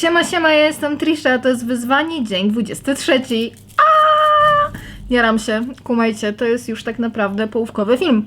Siema, siema, ja jestem Trisha, to jest wyzwanie dzień 23. Aaaa! Jaram się, kumajcie, to jest już tak naprawdę połówkowy film.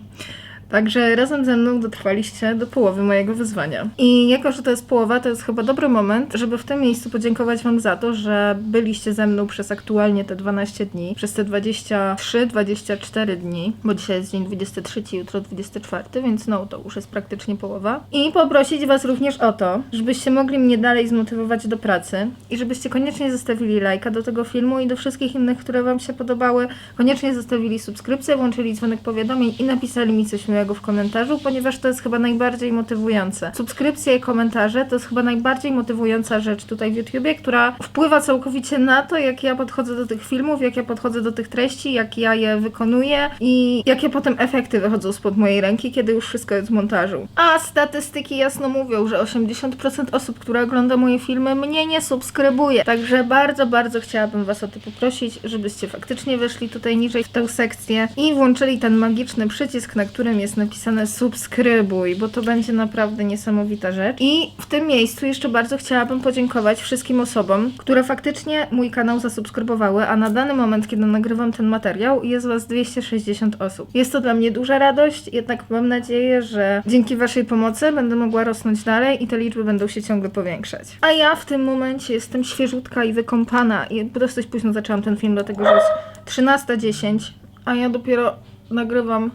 Także razem ze mną dotrwaliście do połowy mojego wyzwania. I jako, że to jest połowa, to jest chyba dobry moment, żeby w tym miejscu podziękować Wam za to, że byliście ze mną przez aktualnie te 12 dni, przez te 23-24 dni, bo dzisiaj jest dzień 23, jutro 24, więc no to już jest praktycznie połowa. I poprosić Was również o to, żebyście mogli mnie dalej zmotywować do pracy i żebyście koniecznie zostawili lajka do tego filmu i do wszystkich innych, które Wam się podobały. Koniecznie zostawili subskrypcję, włączyli dzwonek powiadomień i napisali mi coś miłego w komentarzu, ponieważ to jest chyba najbardziej motywujące. Subskrypcje i komentarze to jest chyba najbardziej motywująca rzecz tutaj w YouTubie, która wpływa całkowicie na to, jak ja podchodzę do tych filmów, jak ja podchodzę do tych treści, jak ja je wykonuję i jakie potem efekty wychodzą spod mojej ręki, kiedy już wszystko jest w montażu. A statystyki jasno mówią, że 80% osób, które ogląda moje filmy, mnie nie subskrybuje. Także bardzo, bardzo chciałabym Was o to poprosić, żebyście faktycznie weszli tutaj niżej w tę sekcję i włączyli ten magiczny przycisk, na którym jest napisane subskrybuj, bo to będzie naprawdę niesamowita rzecz. I w tym miejscu jeszcze bardzo chciałabym podziękować wszystkim osobom, które faktycznie mój kanał zasubskrybowały, a na dany moment, kiedy nagrywam ten materiał, jest Was 260 osób. Jest to dla mnie duża radość, jednak mam nadzieję, że dzięki Waszej pomocy będę mogła rosnąć dalej i te liczby będą się ciągle powiększać. A ja w tym momencie jestem świeżutka i wykąpana i dosyć późno zaczęłam ten film, dlatego że jest 13.10, a ja dopiero nagrywam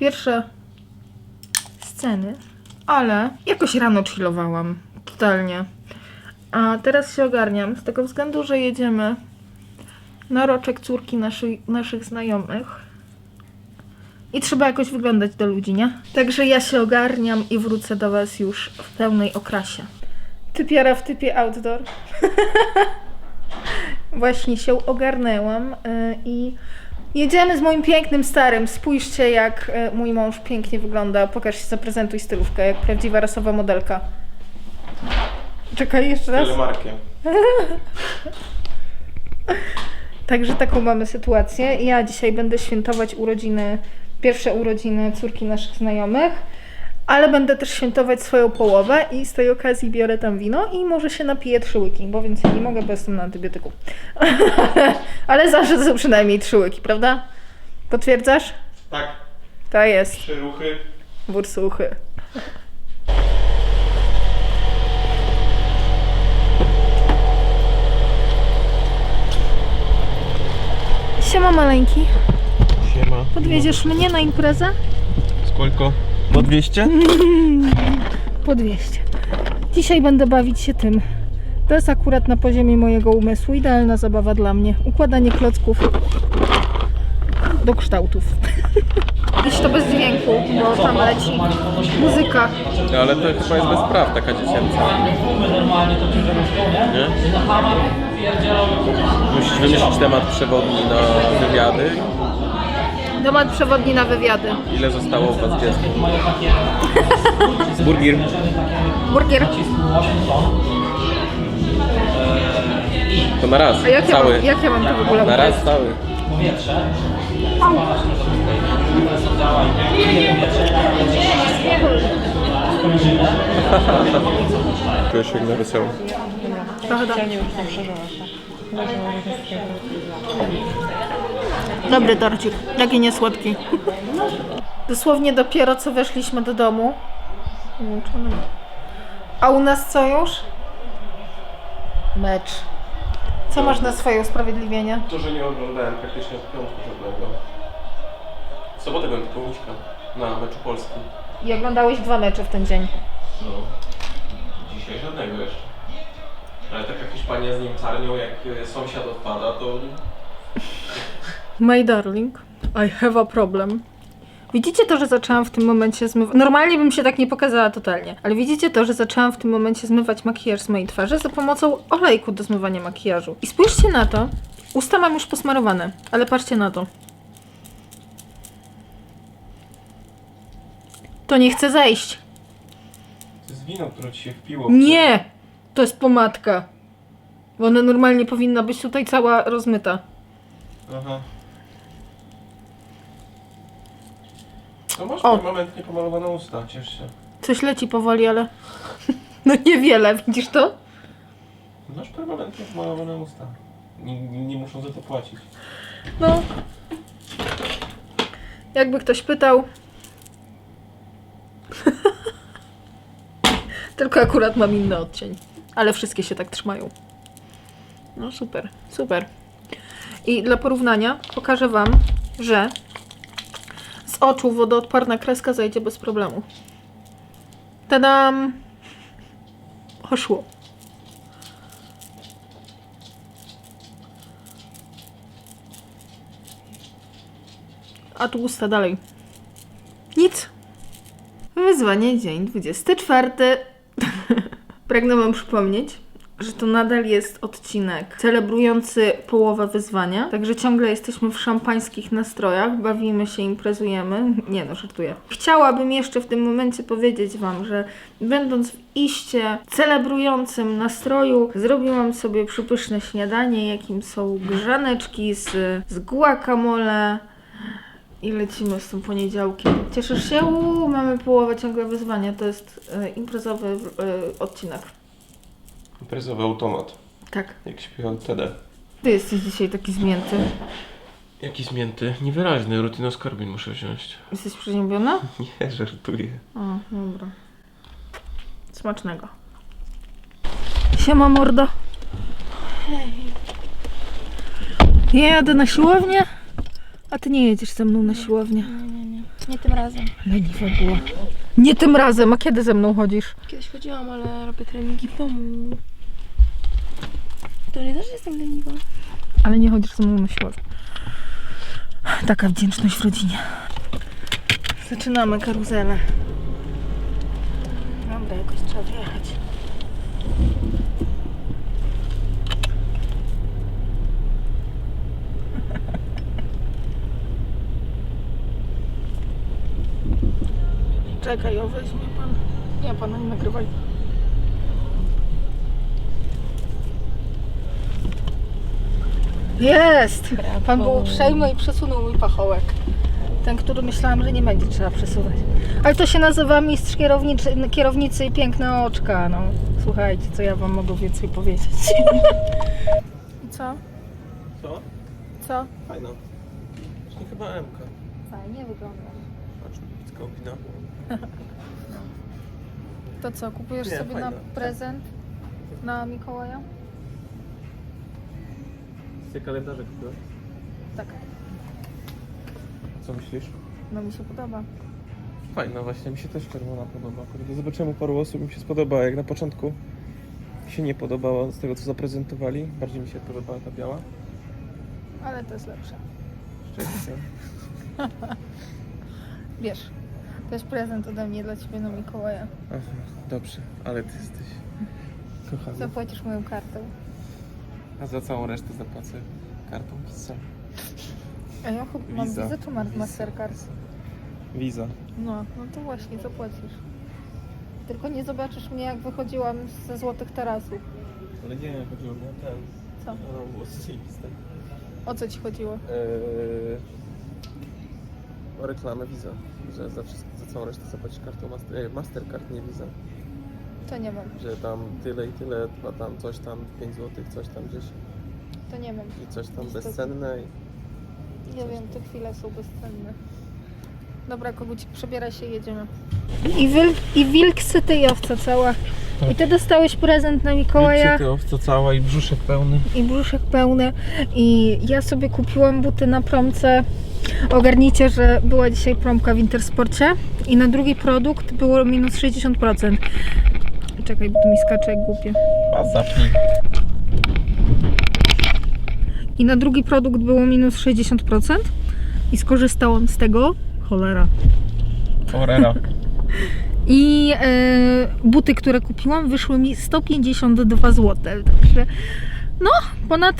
pierwsze sceny, ale jakoś rano chillowałam, totalnie. A teraz się ogarniam z tego względu, że jedziemy na roczek córki naszej, naszych znajomych. I trzeba jakoś wyglądać do ludzi, nie? Także ja się ogarniam i wrócę do Was już w pełnej okrasie. Typiara w typie outdoor. Właśnie się ogarnęłam y, i jedziemy z moim pięknym starym. Spójrzcie, jak y, mój mąż pięknie wygląda. Pokaż się, zaprezentuj stylówkę, jak prawdziwa rasowa modelka. Czekaj jeszcze raz. Telemarkiem. Także taką mamy sytuację. Ja dzisiaj będę świętować urodziny, pierwsze urodziny córki naszych znajomych, ale będę też świętować swoją połowę i z tej okazji biorę tam wino i może się napiję trzy łyki, bo więcej nie mogę, bo jestem na antybiotyku. ale, ale zawsze to są przynajmniej trzy łyki, prawda? Potwierdzasz? Tak. To jest. Trzy ruchy. Bursuchy. Siema maleńki. Siema. Podwieziesz mnie na imprezę? Skolko? Po 200? Po 200. Dzisiaj będę bawić się tym. To jest akurat na poziomie mojego umysłu. Idealna zabawa dla mnie. Układanie klocków do kształtów. Iść to bez dźwięku, bo tam leci muzyka. No, ale to chyba jest bez praw taka dziecięca. Nie? Musisz wymyślić temat przewodni na wywiady. Temat przewodni na wywiady. Ile zostało u was dziecka? Burger. Burgier. To na raz. A jak ja, cały. mam, jak ja mam to w ogóle Na raz cały. Czujesz się jak na wesoło. Trochę tak. Dobry torcik, taki niesłodki. Dosłownie dopiero co weszliśmy do domu. A u nas co już? Mecz. Co masz na swoje usprawiedliwienie? To, że nie oglądałem praktycznie od piątku żadnego. W sobotę byłem tylko Miśka na meczu Polski. I oglądałeś dwa mecze w ten dzień. No. Dzisiaj żadnego jeszcze. Ale taka Hiszpania z Niemcarnią, jak e, sąsiad odpada, to My darling, I have a problem. Widzicie to, że zaczęłam w tym momencie zmywać. Normalnie bym się tak nie pokazała totalnie, ale widzicie to, że zaczęłam w tym momencie zmywać makijaż z mojej twarzy za pomocą olejku do zmywania makijażu. I spójrzcie na to. Usta mam już posmarowane, ale patrzcie na to. To nie chce zejść. to jest wino, które ci się wpiło. Nie! To jest pomadka. Bo ona normalnie powinna być tutaj cała rozmyta. Aha. To masz O. permanentnie pomalowane usta, ciesz się. Coś leci powoli, ale. No niewiele, widzisz to? Masz permanentnie wmalowane usta. Nie, nie, muszą za to płacić. No. Jakby ktoś pytał. Tylko akurat mam inny odcień. Ale wszystkie się tak trzymają. No super, super. I dla porównania pokażę Wam, że oczu wodoodparna kreska zajdzie bez problemu. Tadam! Poszło. A tu usta dalej. Nic. Wyzwanie dzień 24. Pragnę Wam przypomnieć, że to nadal jest odcinek celebrujący połowę wyzwania. Także ciągle jesteśmy w szampańskich nastrojach, bawimy się, imprezujemy. Nie no, żartuję. Chciałabym jeszcze w tym momencie powiedzieć Wam, że będąc w iście celebrującym nastroju, zrobiłam sobie przypyszne śniadanie, jakim są grzaneczki z, z guacamole. I lecimy z tym poniedziałkiem. Cieszysz się? Uuu, mamy połowę ciągle wyzwania. To jest e, imprezowy e, odcinek. Imprezowy automat. Tak. Jak śpiewał TD. Ty jesteś dzisiaj taki zmięty. Jaki zmięty? Niewyraźny. Rutinoskorbin muszę wziąć. Jesteś przeziębiona? Nie, żartuję. O, dobra. Smacznego. Siema mordo. Ja jadę na siłownię, a ty nie jedziesz ze mną na siłownię. Nie, nie, nie. Nie tym razem. Leniwa była. Nie tym razem, a kiedy ze mną chodzisz? Kiedyś chodziłam, ale robię treningi w domu. To nie też jestem leniwa. Ale nie chodzisz ze mną na siłownię. Taka wdzięczność w rodzinie. Zaczynamy karuzelę. Dobra, jakoś trzeba wjechać. Czekaj, o weźmie pan. Nie, pana nie nagrywaj. Jest! Pan był uprzejmy i przesunął mi pachołek. Ten, który myślałam, że nie będzie trzeba przesuwać. Ale to się nazywa mistrz kierowniczy, kierownicy i piękne oczka. No, słuchajcie, co ja wam mogę więcej powiedzieć. I co? Co? Co? Fajna. To chyba MK. Fajnie wygląda. Patrz, kombina. To co, kupujesz Nie, sobie fajna. na prezent na Mikołaja? Z kalendarze kupiłeś? Tak, Co myślisz? no mi się podoba. Fajna właśnie, mi się też czerwona podoba. Kurde, zobaczymy u paru osób, mi się spodobała. Jak na początku się nie podobała z tego, co zaprezentowali. Bardziej mi się podobała ta biała. Ale to jest lepsze. Szczęście. Wiesz, to jest prezent ode mnie dla ciebie na Mikołaja. Aha, dobrze, ale ty jesteś kochany. Zapłacisz moją kartą. A za całą resztę zapłacę kartą Visa. A ja chyba mam Visa. wizę czy mam Visa. Mastercard? Visa. No, no to właśnie, zapłacisz. Tylko nie zobaczysz mnie, jak wychodziłam ze złotych tarasów. Ale nie, chodziło mi o ten. Co? O co ci chodziło? Eee, o reklamę Visa. Że za, wszystko, za całą resztę zapłacisz kartą master, e, Mastercard, nie Visa. To nie wiem, Że tam tyle i tyle, a tam coś tam 5 zł, coś tam gdzieś to nie wiem. i coś tam Niestety. bezcenne. I... Nie wiem, te chwile są bezcenne. Dobra, kogucik, przebieraj się i jedziemy. I, wilk, I wilk syty i owca cała. I ty dostałeś prezent na Mikołaja. ty owca cała i brzuszek pełny. i brzuszek pełny. I ja sobie kupiłam buty na promce. Ogarnijcie, że była dzisiaj promka w Intersporcie i na drugi produkt było minus 60%. Czekaj, bo tu mi skacze jak głupie. A zapnij. I na drugi produkt było minus 60% i skorzystałam z tego. Cholera. Orera. I e, buty, które kupiłam, wyszły mi 152 zł. Także no, ponad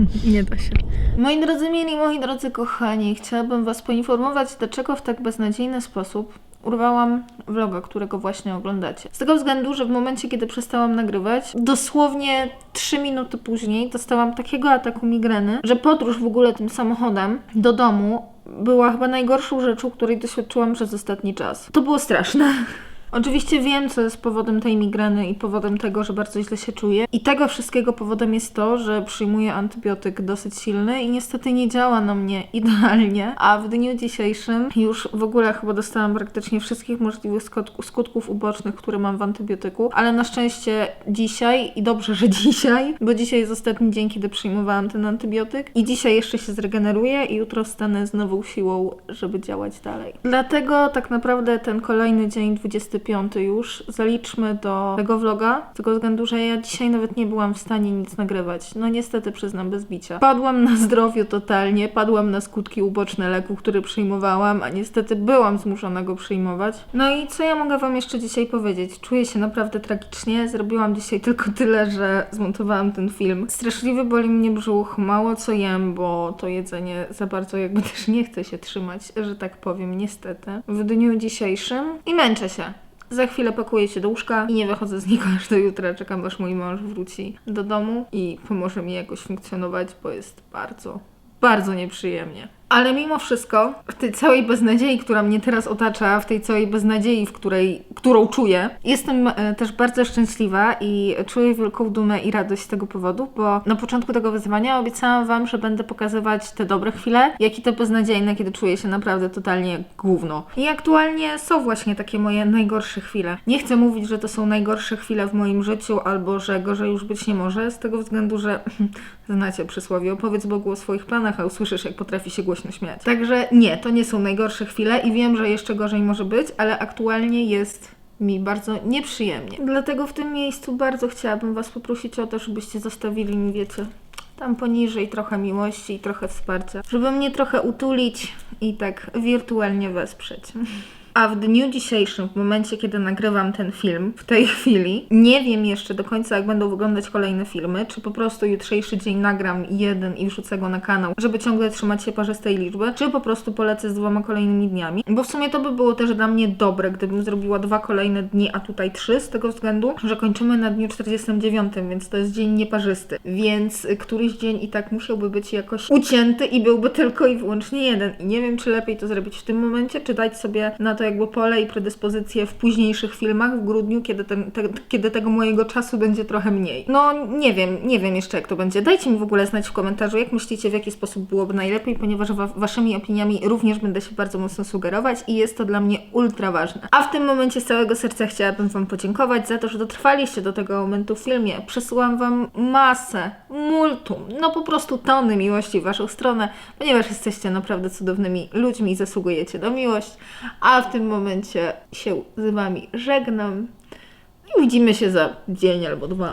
Nie da się. Moi drodzy mieli, moi drodzy kochani, chciałabym Was poinformować, dlaczego w tak beznadziejny sposób urwałam vloga, którego właśnie oglądacie. Z tego względu, że w momencie, kiedy przestałam nagrywać, dosłownie 3 minuty później dostałam takiego ataku migreny, że podróż w ogóle tym samochodem do domu była chyba najgorszą rzeczą, której doświadczyłam przez ostatni czas. To było straszne. Oczywiście wiem, co jest powodem tej migreny i powodem tego, że bardzo źle się czuję. I tego wszystkiego powodem jest to, że przyjmuję antybiotyk dosyć silny i niestety nie działa na mnie idealnie. A w dniu dzisiejszym już w ogóle chyba dostałam praktycznie wszystkich możliwych skutk- skutków ubocznych, które mam w antybiotyku. Ale na szczęście dzisiaj i dobrze, że dzisiaj, bo dzisiaj jest ostatni dzień, kiedy przyjmowałam ten antybiotyk. I dzisiaj jeszcze się zregeneruję i jutro stanę z nową siłą, żeby działać dalej. Dlatego tak naprawdę ten kolejny dzień, 25 już, zaliczmy do tego vloga, z tego względu, że ja dzisiaj nawet nie byłam w stanie nic nagrywać. No niestety przyznam, bez bicia. Padłam na zdrowiu totalnie, padłam na skutki uboczne leku, który przyjmowałam, a niestety byłam zmuszona go przyjmować. No i co ja mogę Wam jeszcze dzisiaj powiedzieć? Czuję się naprawdę tragicznie. Zrobiłam dzisiaj tylko tyle, że zmontowałam ten film. Straszliwie boli mnie brzuch, mało co jem, bo to jedzenie za bardzo jakby też nie chce się trzymać, że tak powiem, niestety. W dniu dzisiejszym i męczę się. Za chwilę pakuję się do łóżka i nie wychodzę z niego aż do jutra. Czekam, aż mój mąż wróci do domu i pomoże mi jakoś funkcjonować, bo jest bardzo, bardzo nieprzyjemnie. Ale mimo wszystko, w tej całej beznadziei, która mnie teraz otacza, w tej całej beznadziei, w której, którą czuję, jestem e, też bardzo szczęśliwa i czuję wielką dumę i radość z tego powodu, bo na początku tego wyzwania obiecałam Wam, że będę pokazywać te dobre chwile, jak i te beznadziejne, kiedy czuję się naprawdę totalnie jak gówno. I aktualnie są właśnie takie moje najgorsze chwile. Nie chcę mówić, że to są najgorsze chwile w moim życiu, albo że gorzej już być nie może, z tego względu, że znacie przysłowie, opowiedz Bogu o swoich planach, a usłyszysz, jak potrafi się śmiać. Także nie, to nie są najgorsze chwile i wiem, że jeszcze gorzej może być, ale aktualnie jest mi bardzo nieprzyjemnie. Dlatego w tym miejscu bardzo chciałabym Was poprosić o to, żebyście zostawili mi, wiecie, tam poniżej trochę miłości i trochę wsparcia, żeby mnie trochę utulić i tak wirtualnie wesprzeć. A w dniu dzisiejszym, w momencie, kiedy nagrywam ten film, w tej chwili, nie wiem jeszcze do końca, jak będą wyglądać kolejne filmy, czy po prostu jutrzejszy dzień nagram jeden i wrzucę go na kanał, żeby ciągle trzymać się parzystej liczby, czy po prostu polecę z dwoma kolejnymi dniami. Bo w sumie to by było też dla mnie dobre, gdybym zrobiła dwa kolejne dni, a tutaj trzy, z tego względu, że kończymy na dniu 49, więc to jest dzień nieparzysty. Więc któryś dzień i tak musiałby być jakoś ucięty i byłby tylko i wyłącznie jeden. I nie wiem, czy lepiej to zrobić w tym momencie, czy dać sobie na to jakby pole i predyspozycje w późniejszych filmach w grudniu, kiedy, ten, te, kiedy tego mojego czasu będzie trochę mniej. No nie wiem, nie wiem jeszcze jak to będzie. Dajcie mi w ogóle znać w komentarzu, jak myślicie, w jaki sposób byłoby najlepiej, ponieważ wa waszymi opiniami również będę się bardzo mocno sugerować i jest to dla mnie ultra ważne. A w tym momencie z całego serca chciałabym Wam podziękować za to, że dotrwaliście do tego momentu w filmie. Przesyłam Wam masę, multum, no po prostu tony miłości w Waszą stronę, ponieważ jesteście naprawdę cudownymi ludźmi i zasługujecie do miłość. A w tym momencie się z Wami żegnam i widzimy się za dzień albo dwa.